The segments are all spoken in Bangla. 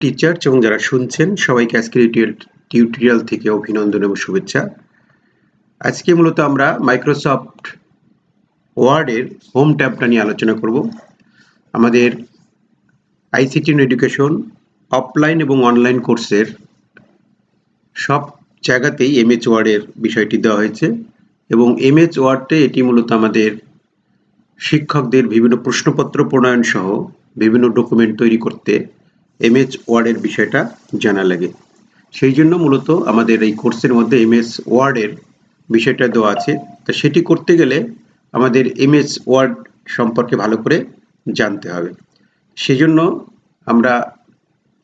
টিচার্স এবং যারা শুনছেন, সবাইকে আজকের টিউটোরিয়াল থেকে অভিনন্দন এবং শুভেচ্ছা। আজকে মূলত আমরা মাইক্রোসফট ওয়ার্ডের হোম ট্যাবটা নিয়ে আলোচনা করব। আমাদের আইসিটি এডুকেশন অফলাইন এবং অনলাইন কোর্সের সব জায়গাতেই এমএচ ওয়ার্ডের বিষয়টি দেওয়া হয়েছে এবং এমএচ ওয়ার্ডে এটি মূলত আমাদের শিক্ষকদের বিভিন্ন প্রশ্নপত্র প্রণয়ন সহ বিভিন্ন ডকুমেন্ট তৈরি করতে এমএচ ওয়ার্ডের বিষয়টা জানা লাগে। সেই জন্য মূলত আমাদের এই কোর্সের মধ্যে এমএস ওয়ার্ডের বিষয়টা দেওয়া আছে। তা সেটি করতে গেলে আমাদের এমএস ওয়ার্ড সম্পর্কে ভালো করে জানতে হবে। সেজন্য আমরা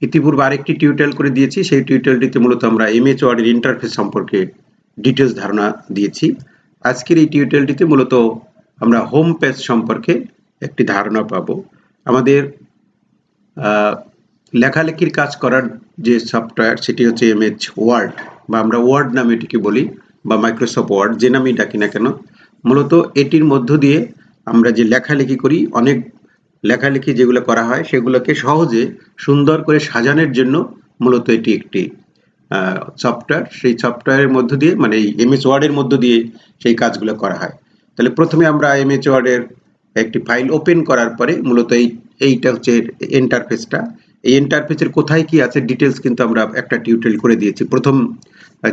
ইতিপূর্বে আরেকটি টিউটোরিয়াল করে দিয়েছি। সেই টিউটোরিয়ালটিতে মূলত আমরা এমএচ ওয়ার্ডের ইন্টারফেস সম্পর্কে ডিটেলস ধারণা দিয়েছি। আজকের এই টিউটোরিয়ালটিতে মূলত আমরা হোম পেজ সম্পর্কে একটি ধারণা পাবো। আমাদের লেখালেখির কাজ করার যে সফটওয়্যার সেটি হচ্ছে এমএচ ওয়ার্ড বা আমরা ওয়ার্ড নামে এটিকে বলি, বা মাইক্রোসফট ওয়ার্ড যে নামেই ডাকি না কেন। মূলত এটির মধ্য দিয়ে আমরা যে লেখালেখি করি, অনেক লেখালেখি যেগুলো করা হয়, সেগুলোকে সহজে সুন্দর করে সাজানোর জন্য মূলত এটি একটি সফটওয়্যার সেই সফটওয়্যারের মধ্য দিয়ে মানে এই এমএস ওয়ার্ডের মধ্য দিয়ে সেই কাজগুলো করা হয়। তাহলে প্রথমে আমরা এমএস ওয়ার্ডের একটি ফাইল ওপেন করার পরে মূলত এই, এইটা হচ্ছে ইন্টারফেসটা এই ইন্টারফেসের কোথায় কি আছে ডিটেলস কিন্তু আমরা একটা টিউটোরিয়াল করে দিয়েছি। প্রথম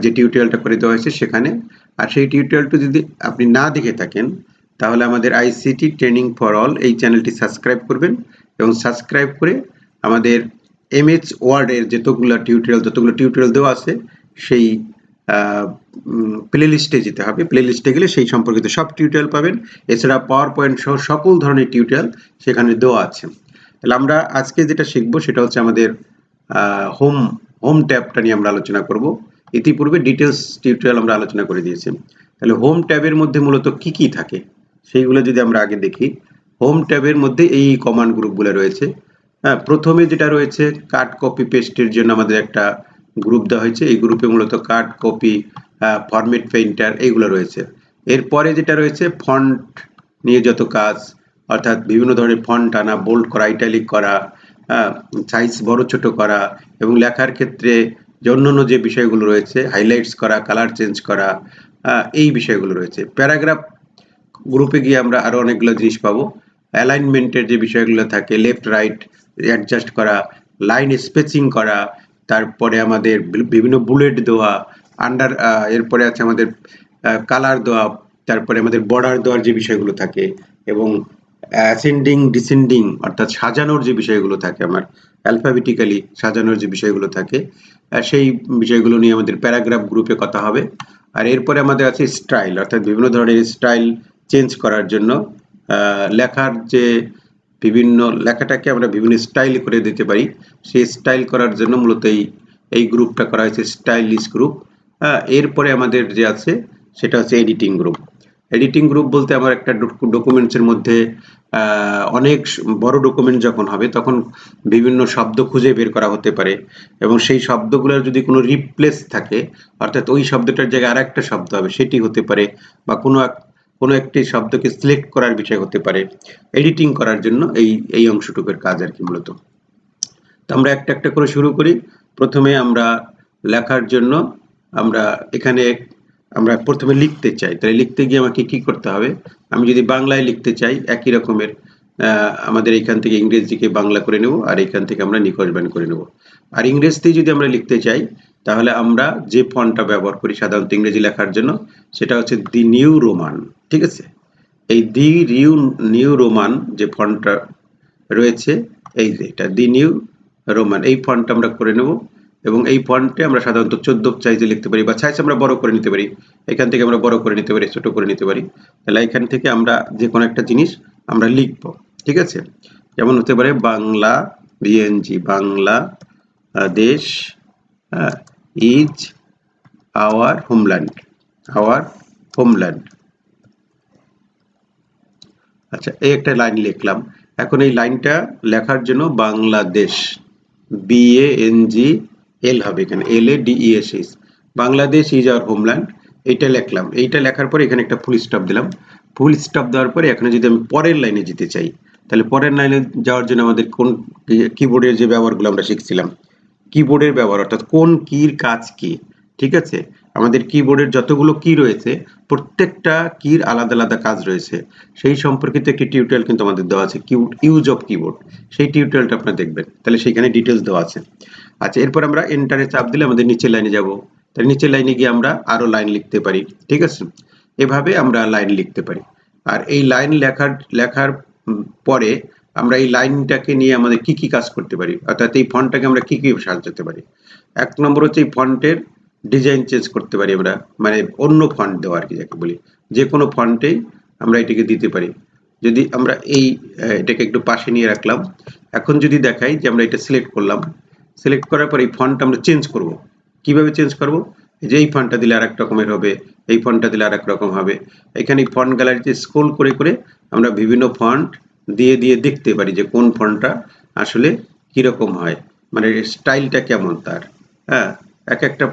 যে টিউটোরিয়ালটা করে দেওয়া হয়েছে সেখানে। আর সেই টিউটোরিয়ালটা যদি আপনি না দেখে থাকেন, তাহলে আমাদের আইসিটি ট্রেনিং ফর অল এই চ্যানেলটি সাবস্ক্রাইব করবেন এবং সাবস্ক্রাইব করে আমাদের এমএচ ওয়ার্ডের যতগুলো টিউটোরিয়াল যতগুলো টিউটোরিয়াল দেওয়া আছে, সেই প্লে লিস্টে যেতে হবে। প্লে লিস্টে গেলে সেই সম্পর্কিত সব টিউটোরিয়াল পাবেন। এছাড়া পাওয়ার পয়েন্ট সহ সকল ধরনের টিউটোরিয়াল সেখানে দেওয়া আছে। তাহলে আমরা আজকে যেটা শিখব সেটা হচ্ছে আমাদের হোম হোম ট্যাবটা নিয়ে আমরা আলোচনা করব। ইতিপূর্বে ডিটেলস টিউটোরিয়াল আমরা আলোচনা করে দিয়েছি। তাহলে হোম ট্যাবের মধ্যে মূলত কি কি থাকে সেইগুলো যদি আমরা আগে দেখি। হোম ট্যাবের মধ্যে এই কমান্ড গ্রুপগুলো রয়েছে। হ্যাঁ প্রথমে যেটা রয়েছে কাট কপি পেস্টের জন্য আমাদের একটা গ্রুপ দেওয়া হয়েছে। এই গ্রুপে মূলত কাট কপি ফরমেট পেইন্টার এইগুলো রয়েছে। এরপরে যেটা রয়েছে ফন্ট নিয়ে যত কাজ অর্থাৎ বিভিন্ন ধরনের ফন্ট আনা বোল্ড করা ইটালিক করা সাইজ বড়, ছোট করা এবং লেখার ক্ষেত্রে যে অন্যান্য যে বিষয়গুলো রয়েছে হাইলাইটস করা কালার চেঞ্জ করা এই বিষয়গুলো রয়েছে। প্যারাগ্রাফ গ্রুপে গিয়ে আমরা আরও অনেকগুলো জিনিস পাবো। অ্যালাইনমেন্টের যে বিষয়গুলো থাকে লেফট রাইট অ্যাডজাস্ট করা লাইন স্পেসিং করা, তারপরে আমাদের বিভিন্ন বুলেট দেওয়া আন্ডার এরপরে আছে আমাদের কালার দেওয়া, তারপরে আমাদের বর্ডার দেওয়ার যে বিষয়গুলো থাকে এবং অ্যাসেন্ডিং ডিসেন্ডিং অর্থাৎ সাজানোর যে বিষয়গুলো থাকে, আমার অ্যালফাবেটিক্যালি সাজানোর যে বিষয়গুলো থাকে সেই বিষয়গুলো নিয়ে আমাদের প্যারাগ্রাফ গ্রুপে কথা হবে। আর এরপরে আমাদের আছে স্টাইল অর্থাৎ বিভিন্ন ধরনের স্টাইল চেঞ্জ করার জন্য লেখার যে বিভিন্ন, লেখাটাকে আমরা বিভিন্ন স্টাইল করে দিতে পারি। সেই স্টাইল করার জন্য মূলত এই এই গ্রুপটা করা হয়েছে স্টাইলিশ গ্রুপ হ্যাঁ এরপরে আমাদের যে আছে, সেটা হচ্ছে এডিটিং গ্রুপ এডিটিং গ্রুপ বলতে আমার একটা ডকুমেন্টসের মধ্যে অনেক বড় ডকুমেন্ট যখন হবে, তখন বিভিন্ন শব্দ খুঁজে বের করা হতে পারে। এবং সেই শব্দগুলোর যদি কোনো রিপ্লেস থাকে, অর্থাৎ ওই শব্দটার জায়গায় আর একটা শব্দ হবে, সেটি হতে পারে বা কোনো কোনো একটি শব্দকে সিলেক্ট করার বিষয় হতে পারে। এডিটিং করার জন্য এই এই অংশটুকুর কাজ আর কি মূলত। তো আমরা একটা একটা করে শুরু করি। প্রথমে আমরা লেখার জন্য আমরা এখানে আমরা প্রথমে লিখতে চাই। তাহলে লিখতে গিয়ে আমাকে কি করতে হবে? আমি যদি বাংলায় লিখতে চাই, একই রকমের আমাদের এখান থেকে ইংরেজিকে বাংলা করে নেব, আর এখান থেকে আমরা নিখোঁজ বান করে নেব। আর ইংরেজিতে যদি আমরা লিখতে চাই, তাহলে আমরা যে ফন্টটা ব্যবহার করি সাধারণত ইংরেজি লেখার জন্য, সেটা হচ্ছে দি নিউ রোমান, ঠিক আছে? এই দি রিউ, নিউ রোমান যে ফন্টটা রয়েছে, এই যে এটা, দি নিউ রোমান, এই ফন্টটা আমরা করে নেব। এবং এই ফন্টে আমরা সাধারণত চোদ্দ সাইজে লিখতে পারি বা সাইজ আমরা বড় করে নিতে পারি। এখান থেকে আমরা বড় করে নিতে পারি, ছোট করে নিতে পারি। তাহলে এখান থেকে আমরা যে কোনো একটা জিনিস আমরা লিখব, ঠিক আছে? যেমন হতে পারে Bangla BNG Bangladesh is our homeland our homeland আচ্ছা এই একটা লাইন লিখলাম। এখন এই লাইনটা লেখার জন্য Bangladesh B A N G L হবে এখানে L A D S S Bangladesh is our homeland এইটা লেখলাম। এইটা লেখার পরে এখানে একটা ফুল স্টপ দিলাম। ফুল স্টপ দেওয়ার পরে এখানে যদি আমি পরের লাইনে যেতে চাই, তাহলে পরের লাইনে যাওয়ার জন্য আমাদের কোন কিবোর্ডের যে ব্যবহারগুলো আমরা শিখছিলাম। কিবোর্ডের ব্যবহার, অর্থাৎ কোন কির কাজ কি, ঠিক আছে? আমাদের কিবোর্ডের যতগুলো কি রয়েছে, প্রত্যেকটা কির আলাদা আলাদা কাজ রয়েছে। সেই সম্পর্কিত একটি টিউটোরিয়াল কিন্তু আমাদের দেওয়া আছে, কিউ ইউজ অফ কিবোর্ড সেই টিউটোরিয়ালটা আপনারা দেখবেন। তাহলে সেখানে ডিটেলস দেওয়া আছে। আচ্ছা এরপর আমরা এন্টারে চাপ দিলে আমাদের নিচের লাইনে যাব। তাহলে নিচের লাইনে গিয়ে আমরা আরও লাইন লিখতে পারি, ঠিক আছে? এভাবে আমরা লাইন লিখতে পারি। আর এই লাইন লেখার লেখার পরে আমরা এই লাইনটাকে নিয়ে আমাদের কি কি কাজ করতে পারি? অর্থাৎ এই ফন্টটাকে আমরা কি কি সাজাতে পারি? এক নম্বর হচ্ছে এই ফন্টের ডিজাইন চেঞ্জ করতে পারি আমরা মানে অন্য ফন্ট দেওয়া আর কি, যাকে বলি। যে কোনো ফন্টেই আমরা এটাকে দিতে পারি। যদি আমরা এই, এটাকে একটু পাশে নিয়ে রাখলাম। এখন যদি দেখাই যে আমরা এটা সিলেক্ট করলাম সিলেক্ট করার পর এই ফন্ট আমরা চেঞ্জ করব। কীভাবে চেঞ্জ করব? যে এই ফন্টটা দিলে আরেক রকমের হবে, এই ফন্টটা দিলে আরেক রকম হবে। এখানে ফন্ট গ্যালারিতে স্ক্রল করে করে আমরা বিভিন্ন ফন্ট দিয়ে দিয়ে দেখতে পারি যে কোন ফন্টটা আসলে কীরকম হয়। মানে স্টাইলটা কেমন তার হ্যাঁ? এক একটা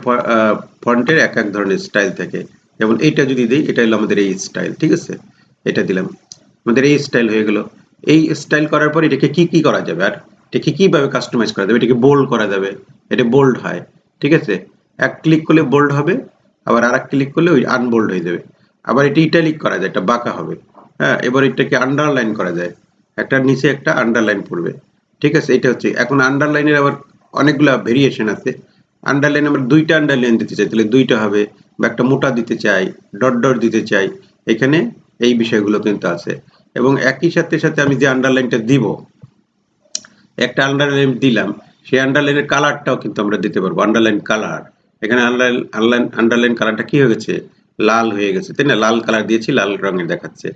ফন্টের এক এক ধরনের স্টাইল থাকে। যেমন এইটা যদি দিই, এটা হলো আমাদের এই স্টাইল ঠিক আছে? এটা দিলাম। আমাদের এই স্টাইল হয়ে গেল। এই স্টাইল করার পর এটাকে কি কি করা যাবে? আর এটাকে কীভাবে কাস্টমাইজ করা যাবে, এটাকে বোল্ড করা যাবে, এটা বোল্ড হয়, ঠিক আছে? এক ক্লিক করলে বোল্ড হবে, আবার আর এক ক্লিক করলে ওই আনবোল্ড হয়ে যাবে। আবার এটা ইটালিক করা যায় এটা বাঁকা হবে হ্যাঁ? এবার এটাকে আন্ডারলাইন করা যায়, একটা নিচে একটা আন্ডারলাইন পড়বে, ঠিক আছে? এটা হচ্ছে, এখন আন্ডারলাইনের আবার অনেকগুলো ভেরিয়েশন আছে। আন্ডারলাইন আমরা দুইটা আন্ডারলাইন দিতে চাই, তাহলে দুইটা হবে, বা একটা মোটা দিতে চাই ডট ডট দিতে চাই, এখানে এই বিষয়গুলো কিন্তু আছে। এবং একই সাথে সাথে আমি যে আন্ডারলাইনটা দিব একটা আন্ডারলাইন দিলাম, সেই আন্ডারলাইনের কালারটাও কিন্তু আমরা দিতে পারব আন্ডারলাইন কালার এখানে আন্ডারলাইন আন্ডারলাইন আন্ডারলাইন কালারটা কি হয়ে গেছে? লাল হয়ে গেছে, তাই না? লাল কালার দিয়েছি, লাল রঙের দেখাচ্ছে।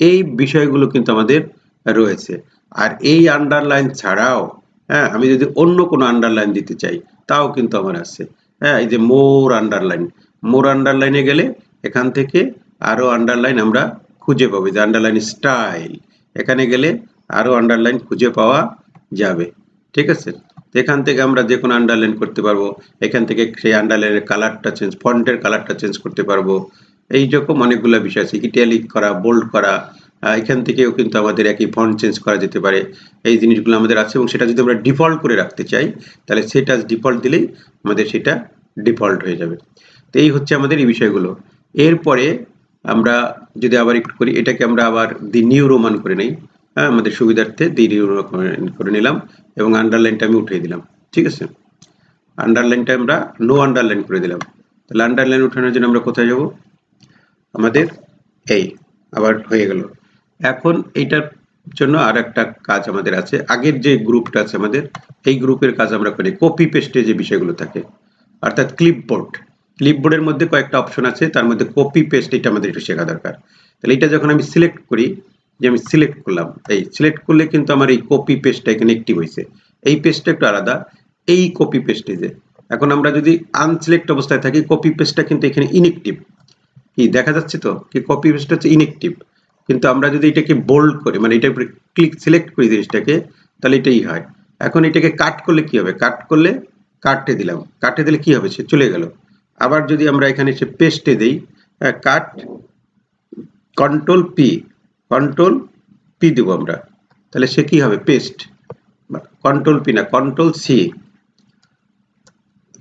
এই বিষয়গুলো কিন্তু আমাদের রয়েছে। আর এই আন্ডারলাইন ছাড়াও হ্যাঁ আমি যদি অন্য কোনো আন্ডারলাইন দিতে চাই, তাও কিন্তু আমার আছে। হ্যাঁ এই যে মোর আন্ডারলাইন মোর আন্ডারলাইনে গেলে এখান থেকে আরও আন্ডারলাইন আমরা খুঁজে পাবো যে আন্ডারলাইন স্টাইল এখানে গেলে আরও আন্ডারলাইন খুঁজে পাওয়া যাবে। ঠিক আছে? এখান থেকে আমরা যে কোনো আন্ডারলাইন করতে পারব। এখান থেকে সেই আন্ডারলাইনের কালারটা চেঞ্জ ফন্টের কালারটা চেঞ্জ করতে পারব। এই রকম অনেকগুলো বিষয় আছে। ইটালিক করা বোল্ড করা এখান থেকেও কিন্তু আমাদের একই ফন্ট চেঞ্জ করা যেতে পারে। এই জিনিসগুলো আমাদের আছে এবং সেটা যদি আমরা ডিফল্ট করে রাখতে চাই, তাহলে সেটা ডিফল্ট দিলেই আমাদের সেটা ডিফল্ট হয়ে যাবে। তো এই হচ্ছে আমাদের এই বিষয়গুলো। এরপরে আমরা যদি আবার একটু করি, এটাকে আমরা আবার দি নিউ রোমান করে নেই। আমাদের সুবিধার্থে দি নিউ করে নিলাম এবং আন্ডারলাইনটা আমি উঠিয়ে দিলাম, ঠিক আছে? আন্ডারলাইনটা আমরা নো আন্ডারলাইন করে দিলাম। তাহলে আন্ডারলাইন উঠানোর জন্য আমরা কোথায় যাব? আমাদের এই, আবার হয়ে গেল। এখন এইটার জন্য আর একটা কাজ আমাদের আছে। আগের যে গ্রুপটা আছে আমাদের, এই গ্রুপের কাজ আমরা করি। কপি পেস্টে যে বিষয়গুলো থাকে, অর্থাৎ ক্লিপবোর্ড ক্লিপবোর্ডের মধ্যে কয়েকটা অপশন আছে, তার মধ্যে কপি পেস্ট এটা আমাদের একটু শেখা দরকার। তাহলে এটা যখন আমি সিলেক্ট করি যে আমি সিলেক্ট করলাম, এই সিলেক্ট করলে কিন্তু আমার এই কপি পেস্টটা এখানে অ্যাক্টিভ হয়েছে এই পেস্টটা একটু আলাদা, এই কপি পেস্টে যে। এখন আমরা যদি আনসিলেক্ট অবস্থায় থাকি কপি পেস্টটা কিন্তু এখানে ইনএক্টিভ কি, দেখা যাচ্ছে তো? কি কপি পেস্ট হচ্ছে ইনএক্টিভ কিন্তু আমরা যদি এটাকে বোল্ড করি মানে এটা ক্লিক সিলেক্ট করি জিনিসটাকে, তাহলে এটাই হয়। এখন এটাকে কাট করলে কি হবে? কাট করলে কাটতে দিলাম। কাটতে দিলে কি হবে? সে চলে গেল। আবার যদি আমরা এখানে সে পেস্টে দেই cut control P control P দেবো আমরা। তাহলে সে কি হবে? পেস্ট কন্ট্রোল পি না কন্ট্রোল সি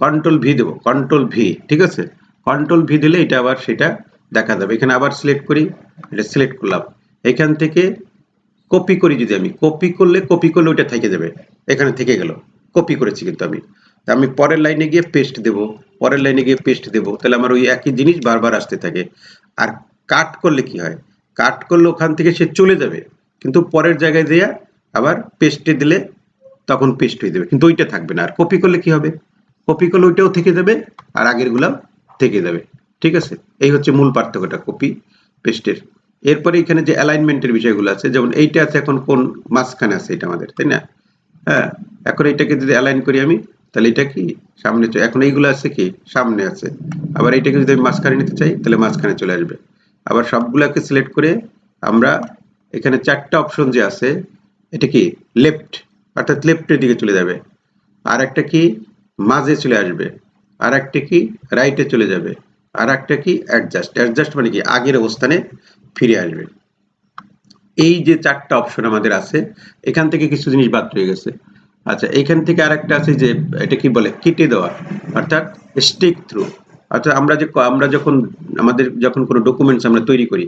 কন্ট্রোল ভি দেবো কন্ট্রোল ভি ঠিক আছে? কন্ট্রোল ভি দিলে এটা আবার সেটা দেখা যাবে। এখানে আবার সিলেক্ট করি, এটা সিলেক্ট করলাম। এখান থেকে কপি করি যদি আমি। কপি করলে কপি করলে ওইটা থেকে যাবে। এখানে থেকে গেল। কপি করেছি কিন্তু আমি। আমি পরের লাইনে গিয়ে পেস্ট দেব। পরের লাইনে গিয়ে পেস্ট দেব। তাহলে আমার ওই একই জিনিস বারবার আসতে থাকে। আর কাট করলে কি হয়? কাট করলে ওখান থেকে সে চলে যাবে। কিন্তু পরের জায়গায় দেয়া আবার পেস্টে দিলে তখন পেস্ট হয়ে যাবে। কিন্তু ওইটা থাকবে না। আর কপি করলে কি হবে? কপি করলে ওইটাও থেকে যাবে আর আগের গুলাও থেকে যাবে। ঠিক আছে? এই হচ্ছে মূল পার্থক্যটা কপি পেস্টের এরপরে এখানে যে অ্যালাইনমেন্টের বিষয়গুলো আছে, যেমন এইটা আছে এখন কোন মাঝখানে আছে এটা আমাদের, তাই না? হ্যাঁ এখন এইটাকে যদি অ্যালাইন করি আমি, তাহলে এটা কি? সামনে এখন এইগুলো আছে কি? সামনে আছে। আবার এইটাকে যদি আমি মাঝখানে নিতে চাই, তাহলে মাঝখানে চলে আসবে। আবার সবগুলোকে সিলেক্ট করে আমরা এখানে চারটা অপশন যে আছে, এটা কি? লেফট অর্থাৎ লেফটের দিকে চলে যাবে। আর একটা কি? মাঝে চলে আসবে। আর একটা কি রাইটে চলে যাবে। আর একটা কি? অ্যাডজাস্ট অ্যাডজাস্ট মানে কি? আগের অবস্থানে ফিরে আসবে। এই যে চারটা অপশন আমাদের আছে, এখান থেকে কিছু জিনিস বাদ রয়ে গেছে। আচ্ছা এইখান থেকে আরেকটা আছে যে, এটা কি বলে? কেটে দেওয়া। অর্থাৎ স্টিক থ্রু অর্থাৎ আমরা যে আমরা যখন, আমাদের যখন কোনো ডকুমেন্টস আমরা তৈরি করি,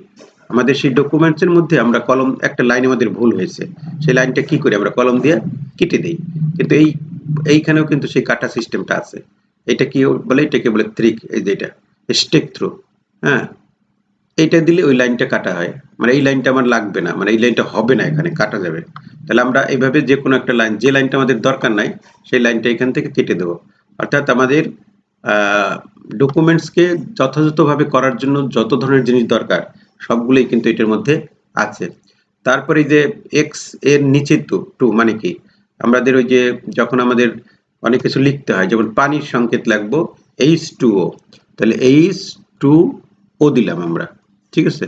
আমাদের সেই ডকুমেন্টস এর মধ্যে আমরা কলম, একটা লাইন আমাদের ভুল হয়েছে। সেই লাইনটা কি করি? আমরা কলম দিয়ে কেটে দিই। কিন্তু এই, এইখানেও কিন্তু সেই কাটা সিস্টেমটা আছে। এটা কি বলে? এটাকে বলে ত্রিক এই যে এটা স্টেক থ্রু হ্যাঁ? এইটা দিলে ওই লাইনটা কাটা হয়। মানে এই লাইনটা আমার লাগবে না মানে এই লাইনটা হবে না এখানে, কাটা যাবে। তাহলে আমরা এইভাবে যে কোনো একটা লাইন, যে লাইনটা আমাদের দরকার নাই, সেই লাইনটা এখান থেকে কেটে দেবো। অর্থাৎ আমাদের ডকুমেন্টসকে যথাযথভাবে করার জন্য যত ধরনের জিনিস দরকার, সবগুলোই কিন্তু এটার মধ্যে আছে। তারপরে যে এক্সের নিচে তো টু মানে কি? আমাদের ওই যে যখন আমাদের অনেক কিছু লিখতে হয়, যেমন পানির সংকেত লাগবো এইচ টু ও তাহলে এইচ টু ও দিলাম আমরা, ঠিক আছে?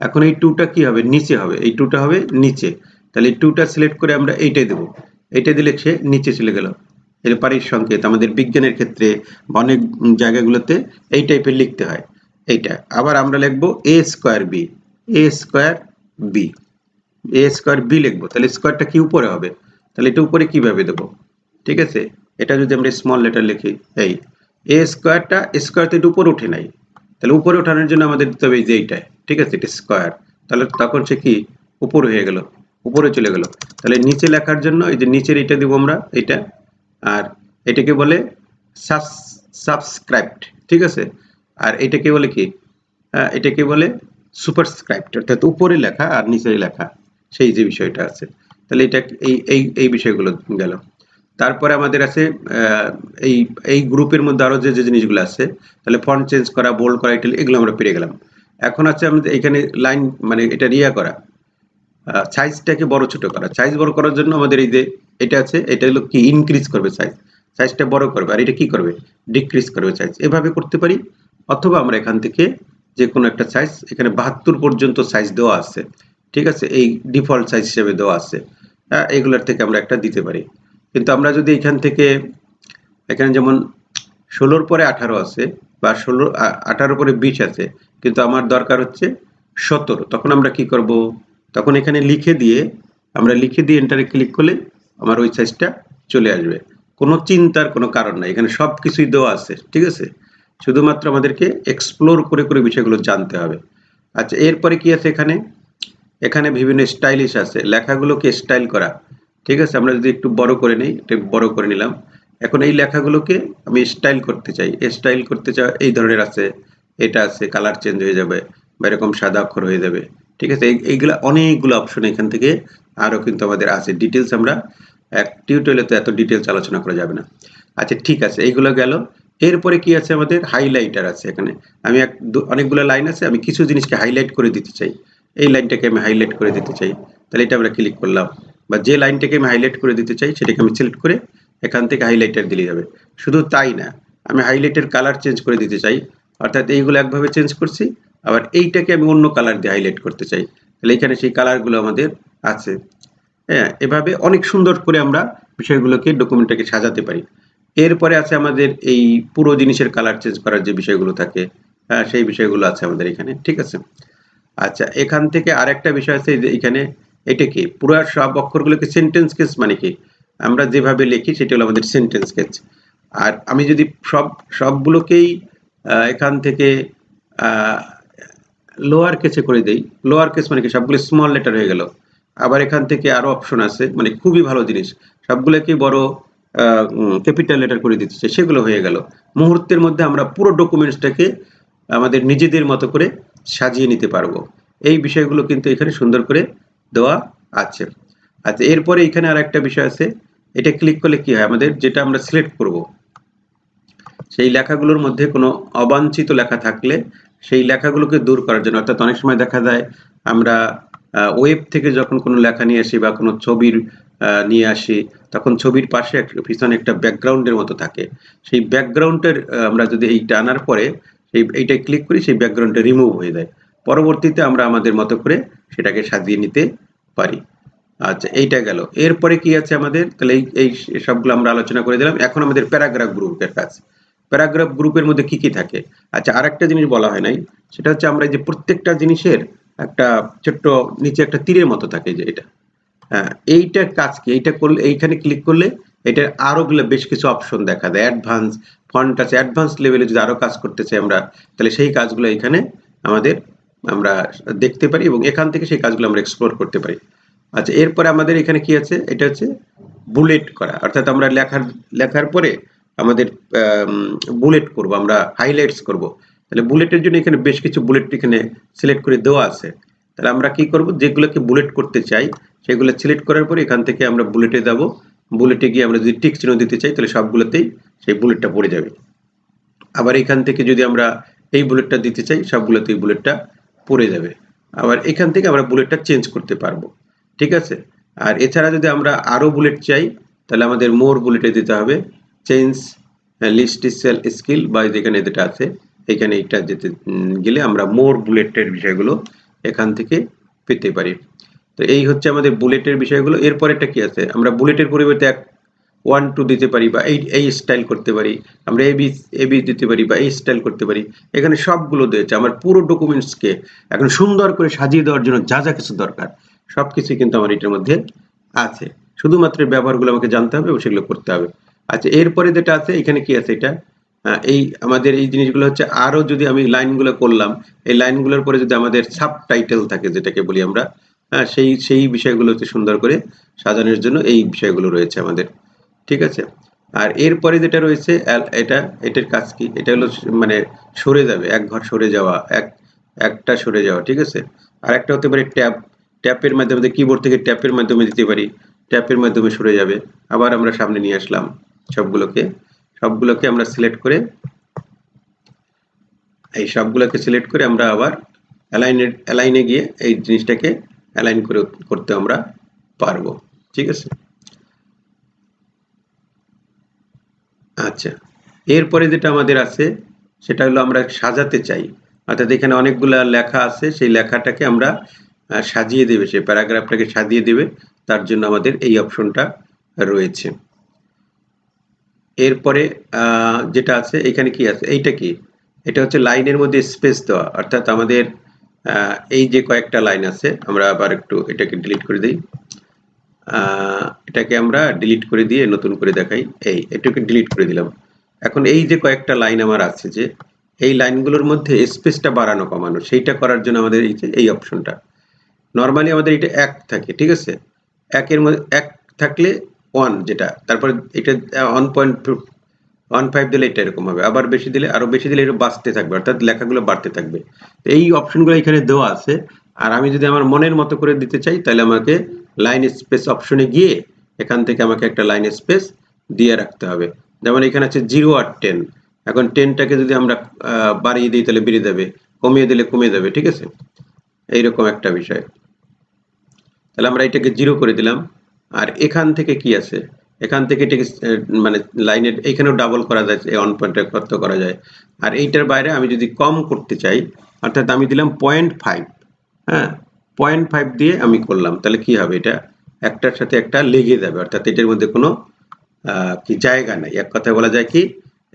এখন এই টুটা কি হবে? নিচে হবে। এই টুটা হবে নিচে। তাহলে এই টুটা সিলেক্ট করে আমরা এইটাই দেবো। এইটা দিলে সে নিচে চলে গেল। পানির সংকেত আমাদের বিজ্ঞানের ক্ষেত্রে অনেক জায়গাগুলোতে এই টাইপের লিখতে হয়। এইটা। আবার আমরা লিখব A square B A square B A square B লিখব। তাহলে স্কোয়ারটা কি উপরে হবে? তাহলে এটা উপরে কীভাবে দেবো? ঠিক আছে? এটা যদি আমরা স্মল লেটার লিখি, এই এ স্কোয়ারটা স্কোয়ার তো এটা উপরে উঠে নাই। তাহলে উপরে ওঠানোর জন্য আমাদের দিতে হবে যে এইটা ঠিক আছে? এটা স্কোয়ার তাহলে তখন সে কি? উপরে হয়ে গেল। উপরে চলে গেল। তাহলে নিচে লেখার জন্য এই যে নিচের এটা দিব আমরা এটা আর এটাকে বলে সাবস্ক্রাইবড ঠিক আছে? আর এটাকে বলে কি? এটাকে বলে সুপারস্ক্রাইবড অর্থাৎ উপরে লেখা আর নিচে লেখা, সেই যে বিষয়টা আছে। তাহলে এটা এই এই এই বিষয়গুলো গেল। তারপরে আমাদের আছে এই এই গ্রুপের মধ্যে আরও যে যে জিনিসগুলো আছে, তাহলে ফন্ট চেঞ্জ করা বোল্ড করা, এগুলো আমরা পেরে গেলাম। এখন আছে আমাদের এখানে লাইন মানে এটা রিয়া করা। সাইজটাকে বড় ছোট করা। সাইজ বড় করার জন্য আমাদের এই যে এটা আছে, এটা হলো কি ইনক্রিজ করবে সাইজ সাইজটা বড় করবে। আর এটা কি করবে? ডিক্রিজ করবে সাইজ এভাবে করতে পারি। অথবা আমরা এখান থেকে যে কোনো একটা সাইজ এখানে বাহাত্তর পর্যন্ত সাইজ দেওয়া আছে। ঠিক আছে? এই ডিফল্ট সাইজ হিসেবে দেওয়া আছে। এগুলোর থেকে আমরা একটা দিতে পারি। কিন্তু আমরা যদি এখান থেকে, এখানে যেমন ষোলোর পরে আঠারো আছে বা ষোলো আঠারো পরে বিশ আছে, কিন্তু আমার দরকার হচ্ছে সতেরো। তখন আমরা কি করব? তখন এখানে লিখে দিয়ে, আমরা লিখে দিয়ে এন্টারে ক্লিক করলে আমার ওই সাইজটা চলে আসবে। কোনো চিন্তার কোনো কারণ নাই, এখানে সব কিছুই দেওয়া আছে, ঠিক আছে? শুধুমাত্র আমাদেরকে এক্সপ্লোর করে করে বিষয়গুলো জানতে হবে। আচ্ছা এরপরে কি আছে এখানে? এখানে বিভিন্ন স্টাইলিশ আছে, লেখাগুলোকে স্টাইল করা, ঠিক আছে? আমরা যদি একটু বড় করে নিই একটু বড় করে নিলাম। এখন এই লেখাগুলোকে আমি স্টাইল করতে চাই স্টাইল করতে চাই এই ধরনের আছে, এটা আছে কালার চেঞ্জ হয়ে যাবে, বা এরকম সাদা অক্ষর হয়ে যাবে। ঠিক আছে এইগুলা অনেকগুলো অপশন এখান থেকে আরও কিন্তু আমাদের আছে। ডিটেলস আমরা এক টিউটোরিয়ালে তো এত ডিটেলস আলোচনা করা যাবে না। আচ্ছা ঠিক আছে, এইগুলো গেল। এরপরে কি আছে আমাদের? হাইলাইটার আছে এখানে। আমি এক অনেকগুলো লাইন আছে, আমি কিছু জিনিসকে হাইলাইট করে দিতে চাই। এই লাইনটাকে আমি হাইলাইট করে দিতে চাই। তাহলে এটা আমরা ক্লিক করলাম। বা যে লাইনটাকে আমি হাইলাইট করে দিতে চাই, সেটাকে আমি সিলেক্ট করে এখান থেকে হাইলাইটার দিলে যাবে। শুধু তাই না, আমি হাইলাইটের কালার চেঞ্জ করে দিতে চাই। অর্থাৎ এইগুলো একভাবে চেঞ্জ করছি আবার এইটাকে আমি অন্য কালার দিয়ে হাইলাইট করতে চাই। তাহলে এখানে সেই কালারগুলো আমাদের আছে। হ্যাঁ এভাবে অনেক সুন্দর করে আমরা বিষয়গুলোকে ডকুমেন্টটাকে সাজাতে পারি। এরপরে আছে আমাদের এই পুরো জিনিসের কালার চেঞ্জ করার যে বিষয়গুলো থাকে হ্যাঁ সেই বিষয়গুলো আছে আমাদের এখানে, ঠিক আছে? আচ্ছা এখান থেকে আরেকটা বিষয় আছে যে এখানে এটা কি? পুরো সব অক্ষরগুলোকে সেন্টেন্স কেস মানে কি? আমরা যেভাবে লিখি, সেটা হলো আমাদের সেন্টেন্স কেস আর আমি যদি সব, সবগুলোকেই এখান থেকে লোয়ার কেসে করে দেই। লোয়ার কেস মানে কি? সবগুলো স্মল লেটার হয়ে গেল। আবার এখান থেকে আরও অপশন আছে মানে খুবই ভালো জিনিস। সবগুলোকে বড় ক্যাপিটাল লেটার করে দিতে চাই, সেগুলো হয়ে গেল। মুহূর্তের মধ্যে আমরা পুরো ডকুমেন্টসটাকে আমাদের নিজেদের মতো করে সাজিয়ে নিতে পারব। এই বিষয়গুলো কিন্তু এখানে সুন্দর করে দেওয়া আছে। আচ্ছা এরপরে এখানে আর একটা বিষয় আছে। এটা ক্লিক করলে কি হয়? আমাদের যেটা আমরা সিলেক্ট করব, সেই লেখাগুলোর মধ্যে কোনো অবাঞ্ছিত লেখা থাকলে সেই লেখাগুলোকে দূর করার জন্য। অর্থাৎ অনেক সময় দেখা যায় আমরা ওয়েব থেকে যখন কোনো লেখা নিয়ে আসি বা কোনো ছবির নিয়ে আসি, তখন ছবির পাশে পিছনে একটা ব্যাকগ্রাউন্ডের মতো থাকে। সেই ব্যাকগ্রাউন্ডের আমরা যদি এইটা আনার পরে সেই, এইটা ক্লিক করি, সেই ব্যাকগ্রাউন্ডটা রিমুভ হয়ে যায়। পরবর্তীতে আমরা আমাদের মতো করে সেটাকে সাজিয়ে নিতে পারি। আচ্ছা এইটা গেল। এরপরে কি আছে আমাদের? তাহলে এই এই সবগুলো আমরা আলোচনা করে দিলাম। এখন আমাদের প্যারাগ্রাফ গ্রুপের কাজ। প্যারাগ্রাফ গ্রুপের মধ্যে কি কি থাকে? আচ্ছা আরেকটা জিনিস বলা হয় নাই, সেটা হচ্ছে আমরা যে প্রত্যেকটা জিনিসের একটা ছোট্ট নিচে একটা তীরের মতো থাকে যে এটা। হ্যাঁ এইটার কাজ কি? এইটা করলে, এইখানে ক্লিক করলে এটার আরও বেশ কিছু অপশন দেখা দেয়। অ্যাডভান্স ফন্ট আছে অ্যাডভান্স লেভেলে যদি আরও কাজ করতে চাই আমরা, তাহলে সেই কাজগুলো এখানে আমাদের, আমরা দেখতে পারি এবং এখান থেকে সেই কাজগুলো আমরা এক্সপ্লোর করতে পারি। আচ্ছা এরপরে আমাদের এখানে কি আছে? এটা হচ্ছে বুলেট করা। অর্থাৎ আমরা লেখার লেখার পরে আমাদের বুলেট করব, আমরা হাইলাইটস করব। তাহলে বুলেটের জন্য এখানে বেশ কিছু বুলেট এখানে সিলেক্ট করে দেওয়া আছে। তাহলে আমরা কি করব? যেগুলোকে বুলেট করতে চাই, সেগুলো সিলেক্ট করার পরে এখান থেকে আমরা বুলেটে যাব। বুলেটে গিয়ে আমরা যদি টিক চিহ্ন দিতে চাই, তাহলে সবগুলোতেই সেই বুলেটটা পড়ে যাবে। আবার এখান থেকে যদি আমরা এই বুলেটটা দিতে চাই সবগুলোতেই বুলেটটা পড়ে যাবে। আবার এখান থেকে আমরা বুলেটটা চেঞ্জ করতে পারব। ঠিক আছে? আর এছাড়া যদি আমরা আরও বুলেট চাই, তাহলে আমাদের মোর বুলেটে দিতে হবে। চেঞ্জ লিস্টিসেল স্কিল বা যেখানে যেটা আছে, এখানে এটা যেতে গেলে আমরা মোর বুলেটের বিষয়গুলো এখান থেকে পেতে পারি। তো এই হচ্ছে আমাদের বুলেটের বিষয়গুলো। এরপর এটা কি আছে? আমরা বুলেটের পরিবর্তে এক ওয়ান টু দিতে পারি বা এই এই স্টাইল করতে পারি। আমরা এবি এবি দিতে পারি বা এই স্টাইল করতে পারি। এখানে সবগুলো দিয়েছে। আমার পুরো ডকুমেন্টসকে এখন সুন্দর করে সাজিয়ে দেওয়ার জন্য যা যা কিছু দরকার, সবকিছু কিন্তু আমার এটার মধ্যে আছে। শুধুমাত্র ব্যবহারগুলো আমাকে জানতে হবে এবং সেগুলো করতে হবে। আচ্ছা এরপরে যেটা আছে, এখানে কি আছে এটা? এই আমাদের এই জিনিসগুলো হচ্ছে আরও যদি আমি লাইনগুলো করলাম, এই লাইনগুলোর পরে যদি আমাদের সাব টাইটেল থাকে, যেটাকে বলি আমরা হ্যাঁ সেই সেই বিষয়গুলো হচ্ছে সুন্দর করে সাজানোর জন্য এই বিষয়গুলো রয়েছে আমাদের। ঠিক আছে? আর এরপরে যেটা রয়েছে এটা, এটার কাজ কি? এটা হলো মানে সরে যাবে, এক ঘর সরে যাওয়া, এক, একটা সরে যাওয়া, ঠিক আছে? আর একটা হতে পারে ট্যাব ট্যাপের মাধ্যমে কিবোর্ড থেকে ট্যাপের মাধ্যমে দিতে পারি, ট্যাপের মাধ্যমে সরে যাবে। আবার আমরা সামনে নিয়ে আসলাম। সবগুলোকে সবগুলোকে আমরা সিলেক্ট করে, এই সবগুলোকে সিলেক্ট করে আমরা আবার অ্যালাইনে অ্যালাইনে গিয়ে এই জিনিসটাকে অ্যালাইন করে করতে আমরা পারব। ঠিক আছে? আচ্ছা এরপরে যেটা আমাদের আছে, সেটা হলো আমরা সাজাতে চাই। অর্থাৎ এখানে অনেকগুলা লেখা আছে, সেই লেখাটাকে আমরা সাজিয়ে দেবে, সেই প্যারাগ্রাফটাকে সাজিয়ে দেবে, তার জন্য আমাদের এই অপশনটা রয়েছে। এরপরে যেটা আছে, এখানে কি আছে? এইটা কি? এটা হচ্ছে লাইনের মধ্যে স্পেস দেওয়া। অর্থাৎ আমাদের এই যে কয়েকটা লাইন আছে, আমরা আবার একটু এটাকে ডিলিট করে দিই। এটাকে আমরা ডিলিট করে দিয়ে নতুন করে দেখাই। এই, এটাকে ডিলিট করে দিলাম। এখন এই যে কয়েকটা লাইন আমার আছে যে, এই লাইনগুলোর মধ্যে স্পেসটা বাড়ানো, কমানো, সেইটা করার জন্য আমাদের এই যে, এই অপশনটা। নর্মালি আমাদের এটা এক থাকে, ঠিক আছে? একের মধ্যে, এক থাকলে ওয়ান যেটা, তারপরে এটা ওয়ান পয়েন্ট ওয়ান ফাইভ দিলে এটা এরকম হবে। আবার বেশি দিলে, আরও বেশি দিলে এটা বাড়তে থাকবে, অর্থাৎ লেখাগুলো বাড়তে থাকবে। তো এই অপশনগুলো এখানে দেওয়া আছে। আর আমি যদি আমার মনের মতো করে দিতে চাই, তাহলে আমাকে লাইন স্পেস অপশনে গিয়ে এখান থেকে আমাকে একটা লাইন স্পেস দিয়ে রাখতে হবে। যেমন এখানে আছে জিরো আর টেন এখন টেনটাকে যদি আমরা বাড়িয়ে দিই, তাহলে বেড়ে যাবে। কমিয়ে দিলে কমে যাবে, ঠিক আছে? এইরকম একটা বিষয়। তাহলে আমরা এটাকে জিরো করে দিলাম। আর এখান থেকে কি আছে? এখান থেকে মানে লাইনের এখানেও ডাবল করা যায় অন পয়েন্টে কত করা যায়। আর এইটার বাইরে আমি যদি কম করতে চাই, অর্থাৎ আমি দিলাম পয়েন্ট ফাইভ হ্যাঁ? পয়েন্ট ফাইভ দিয়ে আমি করলাম, তাহলে কি হবে? এটা একটার সাথে একটা লেগে যাবে, অর্থাৎ এটার মধ্যে কোনো কি জায়গা নেই। এক কথায় বলা যায় কি,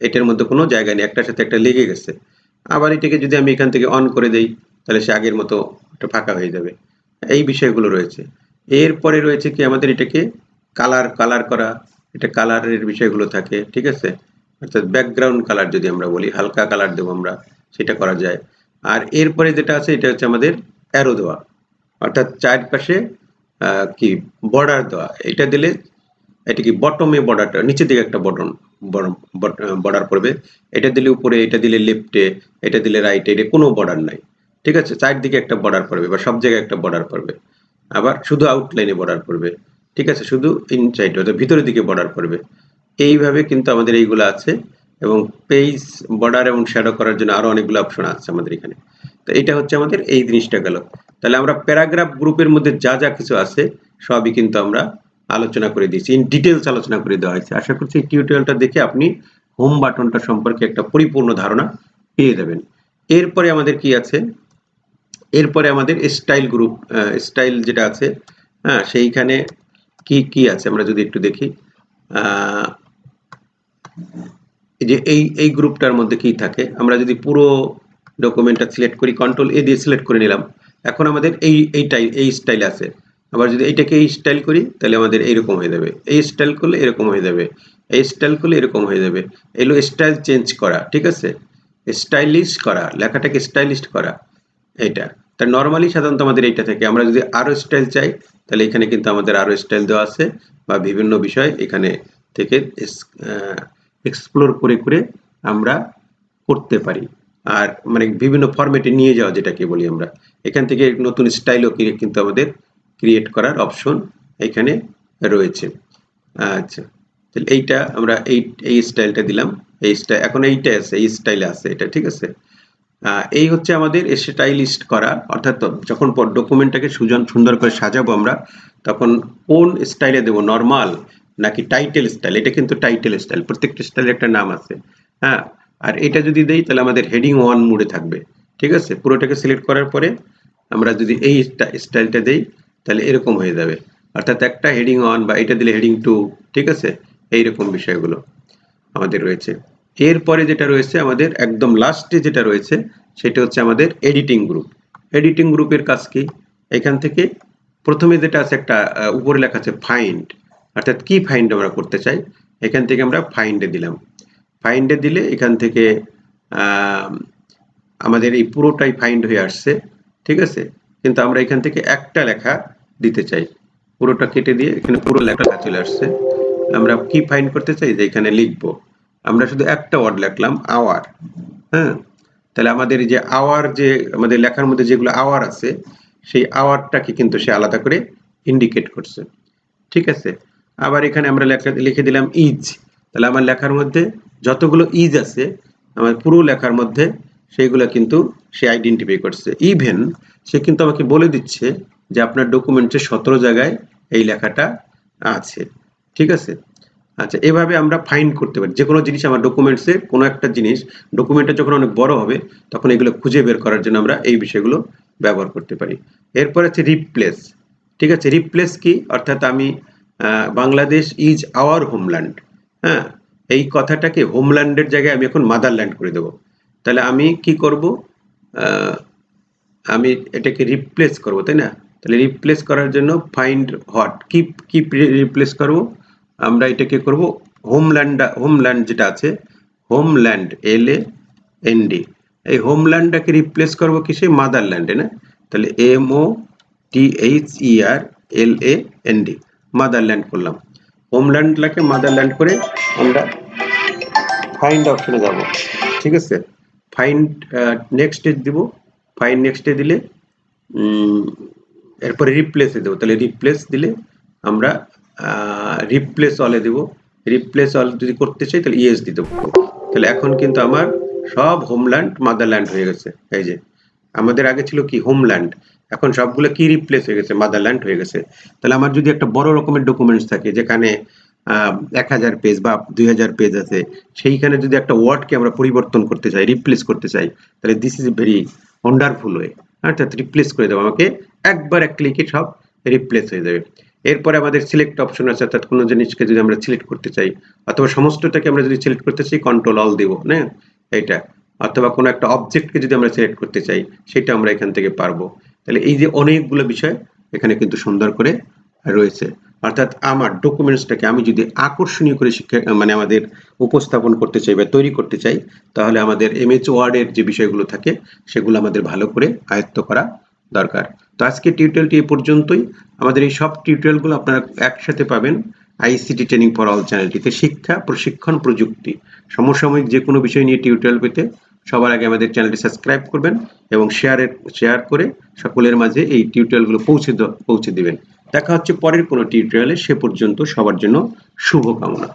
এটার মধ্যে কোনো জায়গা নেই, একটার সাথে একটা লেগে গেছে। আবার এটাকে যদি আমি এখান থেকে অন করে দেই, তাহলে সে আগের মতো একটা ফাঁকা হয়ে যাবে। এই বিষয়গুলো রয়েছে। এরপরে রয়েছে কি আমাদের এটাকে কালার কালার করা। এটা কালারের বিষয়গুলো থাকে, ঠিক আছে? অর্থাৎ ব্যাকগ্রাউন্ড কালার যদি আমরা বলি, হালকা কালার দেবো আমরা, সেটা করা যায়। আর এরপরে যেটা আছে, এটা হচ্ছে আমাদের অ্যারো দেওয়া। অর্থাৎ চারপাশে কি বর্ডার দেওয়া। এটা দিলে, এটা কি বটমে বর্ডারটা নিচের দিকে একটা বটন বর্ডার পড়বে। এটা দিলে উপরে, এটা দিলে লেফটে এটা দিলে রাইটে এটা কোনো বর্ডার নাই। ঠিক আছে? চারদিকে একটা বর্ডার পড়বে বা সব জায়গায় একটা বর্ডার পড়বে। আবার শুধু আউটলাইনে বর্ডার পড়বে ঠিক আছে? শুধু ইনসাইড অর্থাৎ ভিতরের দিকে বর্ডার পড়বে এইভাবে কিন্তু আমাদের এইগুলো আছে এবং পেজ বর্ডার এবং শ্যাডো করার জন্য আরও অনেকগুলো অপশন আছে আমাদের এখানে। তো এটা হচ্ছে আমাদের এই জিনিসটা গেল। তাহলে আমরা প্যারাগ্রাফ গ্রুপের মধ্যে যা যা কিছু আছে, সবই কিন্তু আমরা আলোচনা করে দিয়েছি। ইন ডিটেলস আলোচনা করে দেওয়া হয়েছে। আশা করছি টিউটোরিয়ালটা দেখে আপনি হোম বাটনটা সম্পর্কে একটা পরিপূর্ণ ধারণা পেয়ে যাবেন। এরপরে আমাদের কি আছে? এরপরে আমাদের স্টাইল গ্রুপ স্টাইল যেটা আছে হ্যাঁ সেইখানে কি কি আছে আমরা যদি একটু দেখি? যে এই এই গ্রুপটার মধ্যে কি থাকে? আমরা যদি পুরো ডকুমেন্টটা সিলেক্ট করি কন্ট্রোল এ দিয়ে সিলেক্ট করে নিলাম। এখন আমাদের এই এইটাই এই স্টাইল আছে। আবার যদি এইটাকে এই স্টাইল করি, তাহলে আমাদের এইরকম হয়ে যাবে। এই স্টাইল করলে এরকম হয়ে যাবে। এই স্টাইল করলে এরকম হয়ে যাবে। এগুলো স্টাইল চেঞ্জ করা, ঠিক আছে? স্টাইলিশ করা, লেখাটাকে স্টাইলিশ করা। এইটা। তা নর্মালি সাধারণত আমাদের এইটা থেকে। আমরা যদি আরও স্টাইল চাই, তাহলে এখানে কিন্তু আমাদের আরও স্টাইল দেওয়া আছে বা বিভিন্ন বিষয় এখানে থেকে এক্সপ্লোর করে করে আমরা করতে পারি। আর মানে বিভিন্ন ফরম্যাটে নিয়ে যাওয়া যেটাকে বলি আমরা। এখান থেকে নতুন স্টাইলও কিন্তু আমাদের ক্রিয়েট করার অপশন এখানে রয়েছে। আচ্ছা তাহলে এইটা আমরা এই এই স্টাইলটা দিলাম। এই স্টাইল এখন এইটা আছে, এই স্টাইলে আছে এটা, ঠিক আছে? এই হচ্ছে আমাদের স্টাইলিস্ট করা। অর্থাৎ যখন ডকুমেন্টটাকে সুজন সুন্দর করে সাজাবো আমরা, তখন কোন স্টাইলে দেব? নর্মাল নাকি টাইটেল স্টাইল এটা কিন্তু টাইটেল স্টাইল প্রত্যেকটা স্টাইলের একটা নাম আছে। হ্যাঁ আর এটা যদি দেই, তাহলে আমাদের হেডিং ওয়ান মুডে থাকবে। ঠিক আছে? পুরোটাকে সিলেক্ট করার পরে আমরা যদি এই স্টাইলটা দেই, তাহলে এরকম হয়ে যাবে। অর্থাৎ একটা হেডিং ওয়ান বা এটা দিলে হেডিং টু ঠিক আছে? এইরকম বিষয়গুলো আমাদের রয়েছে। এরপরে যেটা রয়েছে আমাদের একদম লাস্টে যেটা রয়েছে, সেটা হচ্ছে আমাদের এডিটিং গ্রুপ এডিটিং গ্রুপের কাজ কি? এখান থেকে প্রথমে যেটা আছে একটা উপরে লেখা আছে ফাইন্ড অর্থাৎ কি ফাইন্ড আমরা করতে চাই? এখান থেকে আমরা ফাইন্ডে দিলাম। ফাইন্ডে দিলে এখান থেকে আমাদের এই পুরোটাই ফাইন্ড হয়ে আসছে, ঠিক আছে? কিন্তু আমরা এখান থেকে একটা লেখা দিতে চাই। পুরোটা কেটে দিয়ে এখানে পুরো লেখা চলে আসছে। আমরা কি ফাইন্ড করতে চাই? যে এখানে লিখব। আমরা শুধু একটা ওয়ার্ড লিখলাম আওয়ার হ্যাঁ? তাহলে আমাদের যে আওয়ার যে, আমাদের লেখার মধ্যে যেগুলো আওয়ার আছে, সেই আওয়ারটাকে কিন্তু সে আলাদা করে ইন্ডিকেট করছে। ঠিক আছে? আবার এখানে আমরা লেখা দিলাম ইজ তাহলে আমার লেখার মধ্যে যতগুলো ইজ আছে, আমার পুরো লেখার মধ্যে সেইগুলো কিন্তু সে আইডেন্টিফাই করছে। ইভেন সে কিন্তু আমাকে বলে দিচ্ছে যে আপনার ডকুমেন্টে সতেরো জায়গায় এই লেখাটা আছে। ঠিক আছে? আচ্ছা এভাবে আমরা ফাইন্ড করতে পারি। যে কোনো জিনিস আমার ডকুমেন্টসে কোনো একটা জিনিস ডকুমেন্টটা যখন অনেক বড় হবে, তখন এগুলো খুঁজে বের করার জন্য আমরা এই বিষয়গুলো ব্যবহার করতে পারি। এরপর আছে রিপ্লেস ঠিক আছে রিপ্লেস কি? অর্থাৎ আমি বাংলাদেশ ইজ আওয়ার হোমল্যান্ড হ্যাঁ এই কথাটাকে হোমল্যান্ডের জায়গায় আমি এখন মাদারল্যান্ড করে দেব। তাহলে আমি কি করব? আমি এটাকে রিপ্লেস করব, তাই না? তাহলে রিপ্লেস করার জন্য ফাইন্ড হট কি কি রিপ্লেস করব? আমরা এটাকে করব হোমল্যান্ড হোমল্যান্ড যেটা আছে, homeland L A N D এই হোমল্যান্ডটাকে রিপ্লেস করব কিসে? মাদারল্যান্ডে না? তাহলে M O T H E R L A N D motherland করলাম। হোমল্যান্ডটাকে মাদারল্যান্ড করে আমরা ফাইন্ড অপশনে যাব। ঠিক আছে? ফাইন্ড নেক্সটে দিব। ফাইন্ড নেক্সটে দিলে এরপরে রিপ্লেসে দেবো। তাহলে রিপ্লেস দিলে আমরা রিপ্লেস অলে দেব। রিপ্লেস অল যদি করতে চাই, তাহলে ইএস দিতে তাহলে এখন কিন্তু আমার সব হোমল্যান্ড মাদারল্যান্ড হয়ে গেছে। এই যে, আমাদের আগে ছিল কি? হোমল্যান্ড এখন সবগুলো কি রিপ্লেস হয়ে গেছে? মাদারল্যান্ড হয়ে গেছে। তাহলে আমার যদি একটা বড় রকমের ডকুমেন্টস থাকে, যেখানে এক হাজার পেজ বা দুই হাজার পেজ আছে, সেইখানে যদি একটা ওয়ার্ডকে আমরা পরিবর্তন করতে চাই রিপ্লেস করতে চাই, তাহলে this is very wonderful way অর্থাৎ রিপ্লেস করে দেবো। আমাকে একবার এক ক্লিকে সব রিপ্লেস হয়ে যাবে। এরপরে আমাদের সিলেক্ট অপশন আছে, অর্থাৎ কোনো জিনিসকে যদি আমরা সিলেক্ট করতে চাই, অথবা সমস্তটাকে আমরা যদি সিলেক্ট করতে চাই কন্ট্রোল অল দিব, না? এইটা। অথবা কোনো একটা অবজেক্টকে যদি আমরা সিলেক্ট করতে চাই, সেটা আমরা এখান থেকে পারব। তাহলে এই যে অনেকগুলো বিষয় এখানে কিন্তু সুন্দর করে রয়েছে। অর্থাৎ আমার ডকুমেন্টসটাকে আমি যদি আকর্ষণীয় করে শিক্ষা মানে আমাদের উপস্থাপন করতে চাই বা তৈরি করতে চাই, তাহলে আমাদের এমএচ ওয়ার্ডের যে বিষয়গুলো থাকে, সেগুলো আমাদের ভালো করে আয়ত্ত করা দরকার। তো আজকে টিউটোরিয়ালটি এ পর্যন্তই। আমাদের এই সব টিউটোরিয়ালগুলো আপনারা একসাথে পাবেন। আইসিটি ট্রেনিং ফর অল চ্যানেলটিতে শিক্ষা, প্রশিক্ষণ, প্রযুক্তি সমসাময়িক যে কোনো বিষয় নিয়ে টিউটোরিয়াল পেতে সবার আগে আমাদের চ্যানেলটি সাবস্ক্রাইব করবেন এবং শেয়ারের শেয়ার করে সকলের মাঝে এই টিউটোরিয়ালগুলো পৌঁছে পৌঁছে দিবেন। দেখা হচ্ছে পরের কোনো টিউটোরিয়ালে সে পর্যন্ত সবার জন্য শুভকামনা।